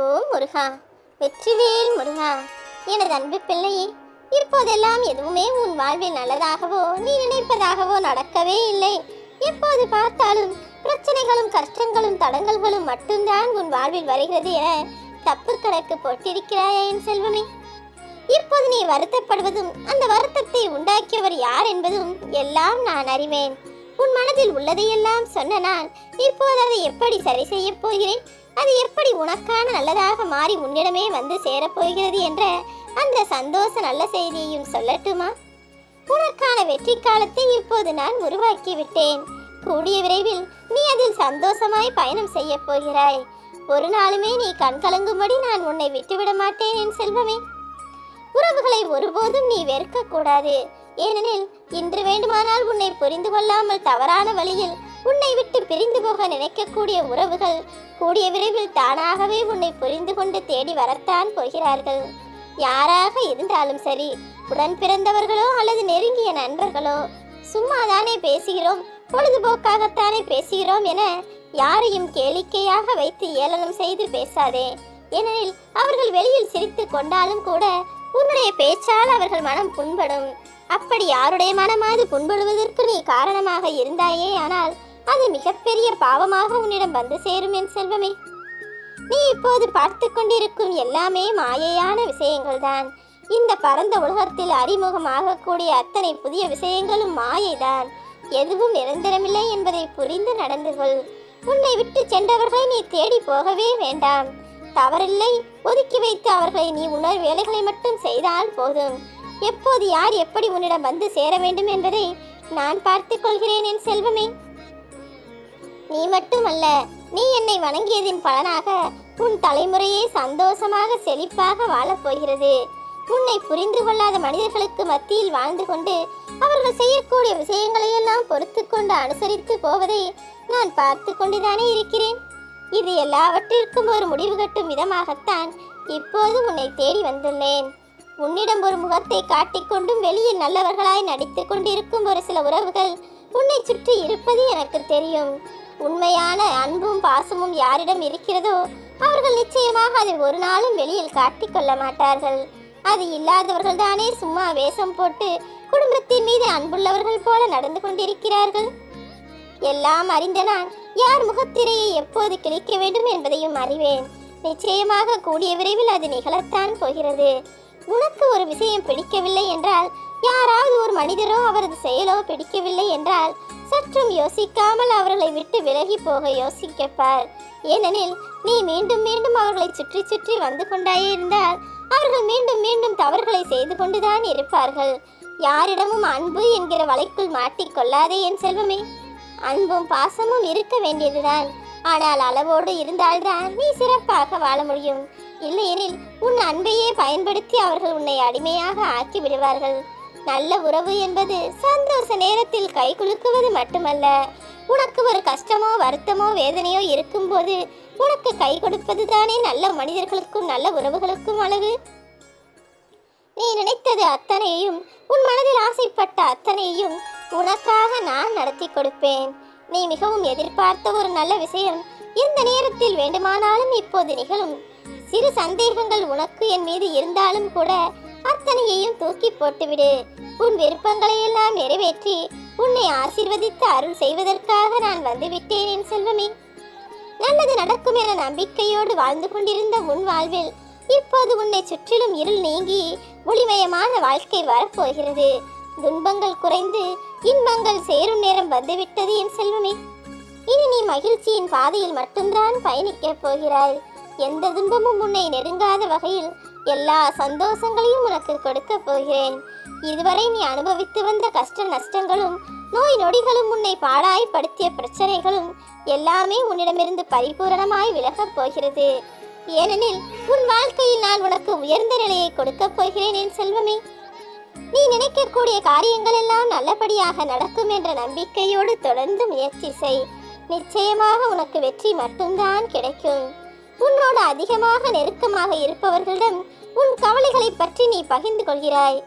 ஓ முருகா. வெற்றிவேல் முருகா. எனது அன்பு பிள்ளையே இப்போதெல்லாம் எதுவுமே உன் வாழ்வில் நல்லதாகவோ நீ நினைப்பதாகவோ நடக்கவே இல்லை. எப்போது பார்த்தாலும் பிரச்சனைகளும் கஷ்டங்களும் தடங்கல்களும் மட்டும்தான் உன் வாழ்வில் வருகிறது என தப்பு கணக்கு போட்டிருக்கிறாயா என் செல்வமே? இப்போது நீ வருத்தப்படுவதும் அந்த வருத்தத்தை உண்டாக்கியவர் யார் என்பதும் எல்லாம் நான் அறிவேன். உன் மனதில் உள்ளதையெல்லாம் சொன்ன நான் இப்போது அதை எப்படி சரி செய்யப் போகிறேன்? அது எப்படி உனக்கான நல்லதாக மாறி உன்னிடமே வந்து சேரப்போகிறது என்ற அந்த சந்தோஷ நல்ல செய்தியையும் சொல்லட்டுமா? உனக்கான வெற்றி காலத்தை இப்போது நான் உருவாக்கி விட்டேன். கூடிய விரைவில் நீ அதில் சந்தோஷமாய் பயணம் செய்ய போகிறாய். ஒரு நாளுமே நீ கண்கலங்கும்படி நான் உன்னை விட்டுவிட மாட்டேன் என் செல்வமே. உறவுகளை ஒருபோதும் நீ வெறுக்க கூடாது. ஏனெனில் இன்று வேண்டுமானால் உன்னை புரிந்து கொள்ளாமல் தவறான வழியில் உன்னை விட்டு பிரிந்து போக நினைக்கக்கூடிய உறவுகள் கூடிய விரைவில் தானாகவே உன்னை புரிந்து கொண்டு தேடி வரத்தான் போகிறார்கள். யாராக இருந்தாலும் சரி உடன் பிறந்தவர்களோ அல்லது நெருங்கிய நண்பர்களோ சும்மாதானே பேசுகிறோம் பொழுதுபோக்காகத்தானே பேசுகிறோம் என யாரையும் கேளிக்கையாக வைத்து ஏளனம் செய்து பேசாதே. ஏனெனில் அவர்கள் வெளியில் சிரித்து கொண்டாலும் கூட உன்னுடைய பேச்சால் அவர்கள் மனம் புண்படும். அப்படி யாருடைய மனமாவது புண்படுவதற்கு நீ காரணமாக இருந்தாயே ஆனால் அது மிகப்பெரிய பாவமாக உன்னிடம் வந்து சேரும் என் செல்வமே. நீ இப்போது பார்த்து கொண்டிருக்கும் எல்லாமே மாயையான விஷயங்கள்தான். இந்த பரந்த உலகத்தில் அறிமுகமாகக்கூடிய அத்தனை புதிய விஷயங்களும் மாயைதான். எதுவும் நிரந்தரமில்லை என்பதை புரிந்து நடந்து கொள். உன்னை விட்டு சென்றவர்களை நீ தேடி போகவே வேண்டாம். தவறில்லை ஒதுக்கி வைத்து அவர்களை நீ உணர் வேலைகளை மட்டும் செய்தால் போதும். எப்போது யார் எப்படி உன்னிடம் வந்து சேர வேண்டும் என்பதை நான் பார்த்துக் கொள்கிறேன் என் செல்வமே. நீ மட்டுமல்ல நீ என்னை வணங்கியதின் பலனாக உன் தலைமுறையே சந்தோஷமாக செழிப்பாக வாழப்போகிறது உன்னை புரிந்து கொள்ளாத மனிதர்களுக்கு மத்தியில் வாழ்ந்து கொண்டு அவர்கள் செய்யக்கூடிய விஷயங்களையெல்லாம் பொறுத்து கொண்டு அனுசரித்து போவதை நான் பார்த்து கொண்டுதானே இருக்கிறேன். இது எல்லாவற்றிற்கும் ஒரு முடிவு கட்டும் விதமாகத்தான் இப்போது உன்னை தேடி வந்துள்ளேன். உன்னிடம் ஒரு முகத்தை காட்டிக்கொண்டும் வெளியில் நல்லவர்களாய் நடித்து கொண்டிருக்கும் ஒரு சில உறவுகள் உன்னை சுற்றி இருப்பது எனக்கு தெரியும். உண்மையான அன்பும் பாசமும் யாரிடம் இருக்கிறதோ அவர்கள் நிச்சயமாக அதை ஒரு நாளும் வெளியில் காட்டிக்கொள்ள மாட்டார்கள். அது இல்லாதவர்கள் தானே சும்மா வேஷம் போட்டு குடும்பத்தின் மீது அன்புள்ளவர்கள் போல நடந்து கொண்டிருக்கிறார்கள்? எல்லாம் அறிந்த நான் யார் முகத்திரையை எப்போது கிழிக்க வேண்டும் என்பதையும் அறிவேன். நிச்சயமாக கூடிய விரைவில் அது நிகழத்தான் போகிறது. உனக்கு ஒரு விஷயம் பிடிக்கவில்லை என்றால் யாராவது ஒரு மனிதரோ அவரது செயலோ பிடிக்கவில்லை என்றால் சற்றும் யோசிக்காமல் அவர்களை விட்டு விலகி போக யோசிக்கப்பார். ஏனெனில் நீ மீண்டும் மீண்டும் அவர்களை சுற்றி சுற்றி வந்து கொண்டாயே இருந்தால் அவர்கள் மீண்டும் மீண்டும் தவறுகளை செய்து கொண்டுதான் இருப்பார்கள். யாரிடமும் அன்பு என்கிற வலைக்குள் மாட்டிக்கொள்ளாதே என் செல்வமே. அன்பும் பாசமும் இருக்க வேண்டியதுதான். ஆனால் அளவோடு இருந்தால்தான் நீ சிறப்பாக வாழ முடியும். இல்லையெனில் உன் அன்பையே பயன்படுத்தி அவர்கள் உன்னை அடிமையாக ஆக்கி விடுவார்கள் நல்ல உறவு என்பது சந்தோஷ நேரத்தில் கை குலுக்குவது மட்டுமல்ல. உனக்கு ஒரு கஷ்டமோ வருத்தமோ வேதனையோ இருக்கும்போது உனக்கு கை கொடுப்பது தானே நல்ல மனிதர்களுக்கும் நல்ல உறவுகளுக்கும் அளவு? நீ நினைத்தது அத்தனையும் உன் மனதில் ஆசைப்பட்ட அத்தனையும் உனக்காக நான் நடத்தி கொடுப்பேன். நீ மிகவும் எதிர்பார்த்த ஒரு நல்ல விஷயம் எந்த நேரத்தில் வேண்டுமானாலும் இப்போது நிகழும். சிறு சந்தேகங்கள் உனக்கு என் மீது இருந்தாலும் கூட அத்தனையையும் தூக்கி போட்டுவிடு. உன் விருப்பங்களை எல்லாம் நிறைவேற்றி உன்னை ஆசீர்வதித்து அருள் செய்வதற்காக நான் வந்துவிட்டேன் என் செல்வமே. நல்லது நடக்கும் என நம்பிக்கையோடு வாழ்ந்து கொண்டிருந்த உன் வாழ்வில் இப்போது உன்னை சுற்றிலும் இருள் நீங்கி ஒளிமயமான வாழ்க்கை வரப்போகிறது. துன்பங்கள் குறைந்து இன்பங்கள் சேரும் நேரம் வந்துவிட்டது என் செல்வமே. இனி நீ மகிழ்ச்சியின் பாதையில் மட்டும்தான் பயணிக்கப் போகிறாய். எந்த துன்பமும் உன்னை நெருங்காத வகையில் எல்லா சந்தோஷங்களையும் உனக்கு கொடுக்க போகிறேன். இதுவரை நீ அனுபவித்து வந்த கஷ்ட நஷ்டங்களும் நோய் நொடிகளும் உன்னை பாடாய்படுத்திய பிரச்சனைகளும் எல்லாமே உன்னிடமிருந்து பரிபூரணமாய் விலகப் போகிறது. ஏனெனில் உன் வாழ்க்கையில் நான் உனக்கு உயர்ந்த நிலையை கொடுக்கப் போகிறேன் என் செல்வமே. நீ நினைக்கக்கூடிய காரியங்கள் எல்லாம் நல்லபடியாக நடக்கும் என்ற நம்பிக்கையோடு தொடர்ந்து முயற்சி செய். நிச்சயமாக உனக்கு வெற்றி மட்டும்தான் கிடைக்கும். உன்னோடு அதிகமாக நெருக்கமாக இருப்பவர்களிடம் உன் கவலைகளை பற்றி நீ பகிர்ந்து கொள்கிறாய்.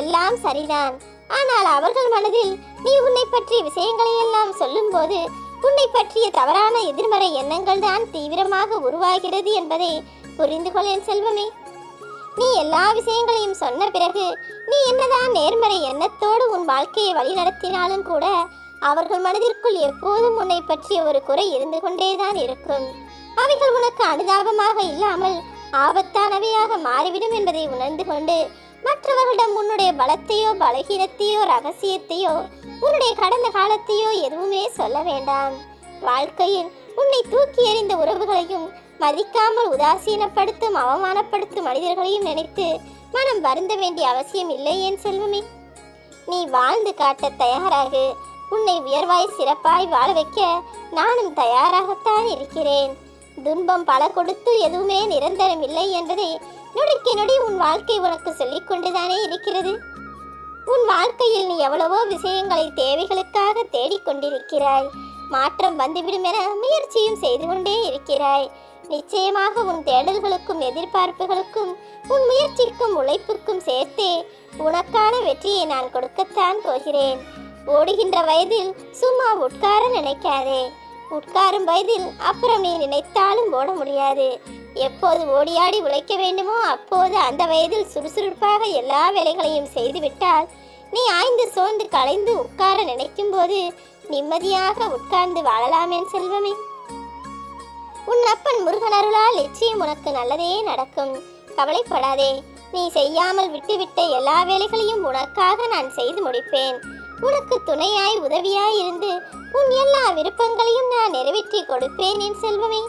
எல்லாம் சரிதான். ஆனால் அவர்கள் மனதில் நீ உன்னை பற்றிய விஷயங்களை எல்லாம் சொல்லும்போது உன்னை பற்றிய தவறான எதிர்மறை எண்ணங்கள் தான் தீவிரமாக உருவாகிறது என்பதை புரிந்து கொள் என் செல்வமே. நீ எல்லா விஷயங்களையும் சொன்ன பிறகு நீ என்னதான் நேர்மறை எண்ணத்தோடு உன் வாழ்க்கையை வழிநடத்தினாலும் கூட அவர்கள் மனதிற்குள் எப்போதும் உன்னை பற்றிய ஒரு குறை இருந்து கொண்டேதான் இருக்கும். அவைகள் உனக்கு அனுதாபமாக இல்லாமல் ஆபத்தானவையாக மாறிவிடும் என்பதை உணர்ந்து கொண்டு மற்றவர்களிடம் உன்னுடைய பலத்தையோ பலகீனத்தையோ ரகசியத்தையோ உன்னுடைய கடந்த காலத்தையோ எதுவுமே சொல்ல வேண்டாம். வாழ்க்கையில் உன்னை தூக்கி எறிந்த உறவுகளையும் மதிக்காமல் உதாசீனப்படுத்தும் அவமானப்படுத்தும் மனிதர்களையும் நினைத்து மனம் வருந்த வேண்டிய அவசியம் இல்லை என் செல்வமே? நீ வாழ்ந்து காட்ட தயாராகு உன்னை உயர்வாய் சிறப்பாய் வாழ வைக்க நானும் தயாராகத்தான் இருக்கிறேன். துன்பம் பல கொடுத்து எதுவுமே நிரந்தரம் இல்லை என்பதை நொடிக்கு நொடி உன் வாழ்க்கை உனக்கு சொல்லிக் கொண்டுதானே இருக்கிறது. உன் வாழ்க்கையில் நீ எவ்வளவோ விஷயங்களை தேவைகளுக்காக தேடிக்கொண்டிருக்கிறாய் மாற்றம் வந்துவிடும் என முயற்சியும் செய்து கொண்டே இருக்கிறாய். நிச்சயமாக உன் தேடல்களுக்கும் எதிர்பார்ப்புகளுக்கும் உன் முயற்சிக்கும் உழைப்புக்கும் சேர்த்தே உனக்கான வெற்றியை நான் கொடுக்கத்தான் போகிறேன். ஓடுகின்ற வயதில் சும்மா உட்கார நினைக்காதே. உட்காரும் வயதில் அப்புறம் நீ நினைத்தாலும் ஓட முடியாது. எப்போது ஓடியாடி உழைக்க வேண்டுமோ அப்போது அந்த வயதில் சுறுசுறுப்பாக எல்லா வேலைகளையும் செய்துவிட்டால் நீ ஆய்ந்து சோர்ந்து களைந்து உட்கார நினைக்கும் போது நிம்மதியாக உட்கார்ந்து வாழலாம் செல்வமே. உன் அப்பன் முருகன் அருளால் நிச்சயம் உனக்கு நல்லதே நடக்கும். கவலைப்படாதே நீ செய்யாமல் விட்டுவிட்ட எல்லா வேலைகளையும் உனக்காக நான் செய்து முடிப்பேன். உனக்கு துணையாய் உதவியாய் இருந்து உன் எல்லா விருப்பங்களையும் நான் நிறைவேற்றி கொடுப்பேன் என் செல்வமே.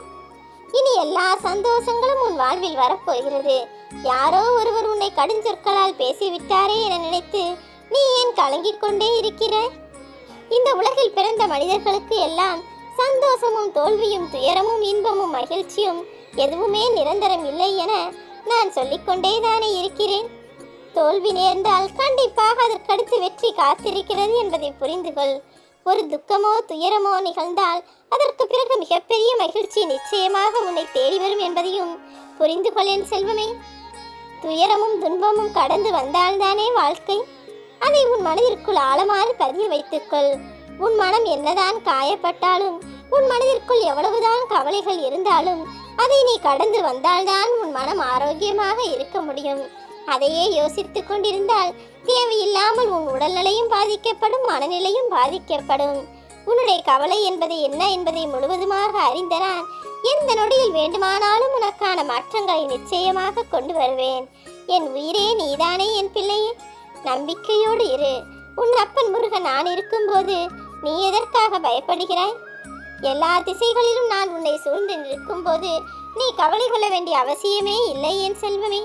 இனி எல்லா சந்தோஷங்களும் உன் வாழ்வில் வரப்போகிறது. யாரோ ஒருவர் உன்னை கடுஞ்சொற்களால் பேசிவிட்டாரே என நினைத்து நீ ஏன் கலங்கிக் கொண்டே இருக்கிறாய்? இந்த உலகில் பிறந்த மனிதர்களுக்கு எல்லாம் சந்தோஷமும் தோல்வியும் துயரமும் இன்பமும் மகிழ்ச்சியும் எதுவுமே நிரந்தரம் இல்லை என நான் சொல்லிக்கொண்டே தானே இருக்கிறேன். தோல்வி நேர்ந்தால் கண்டிப்பாக அதற்கடுத்து வெற்றி காத்திருக்கிறது என்பதை புரிந்து கொள் ஒரு துக்கமோ துயரமோ நிகழ்ந்தால் அதற்கு பிறகு மிகப்பெரிய மகிழ்ச்சி நிச்சயமாக உன்னை தேடி வரும் என்பதையும் புரிந்து கொள்ளேன் செல்வமே. துயரமும் துன்பமும் கடந்து வந்தால்தானே வாழ்க்கை? அதை உன் மனதிற்குள் ஆழமாறு பதிய வைத்துக்கொள். உன் மனம் என்னதான் காயப்பட்டாலும் உன் மனதிற்குள் எவ்வளவுதான் கவலைகள் இருந்தாலும் அதை நீ கடந்து வந்தால்தான் உன் மனம் ஆரோக்கியமாக இருக்க முடியும். அதையே யோசித்துக் கொண்டிருந்தால் தேவையில்லாமல் உன் உடல்நிலையும் பாதிக்கப்படும் மனநிலையும் பாதிக்கப்படும். உன்னுடைய கவலை என்பது என்ன என்பதை முழுவதுமாக அறிந்த நான் எந்த நொடியில் வேண்டுமானாலும் உனக்கான மாற்றங்களை நிச்சயமாக கொண்டு வருவேன். என் உயிரே நீதானே என் பிள்ளையே நம்பிக்கையோடு இரு. உன் அப்பன் முருகன் நான் இருக்கும்போது நீ எதற்காக பயப்படுகிறாய்? எல்லா திசைகளிலும் நான் உன்னை சூழ்ந்து நிற்கும்போது நீ கவலை கொள்ள வேண்டிய அவசியமே இல்லை என் செல்வமே.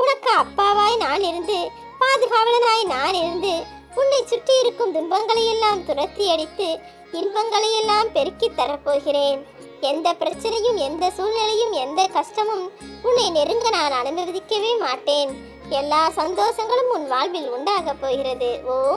உனக்கு அப்பாவாய் நான் இருந்து பாதுகாவலனாய் நான் இருந்து உன்னை சுற்றி இருக்கும் துன்பங்களை எல்லாம் துரத்தி அடித்து இன்பங்களை எல்லாம் பெருக்கித் தரப்போகிறேன். எந்த பிரச்சனையும் எந்த சூழ்நிலையும் எந்த கஷ்டமும் உன்னை நெருங்க நான் அனுமதிக்கவே மாட்டேன். எல்லா சந்தோஷங்களும் உன் வாழ்வில் உண்டாகப் போகிறது. ஓ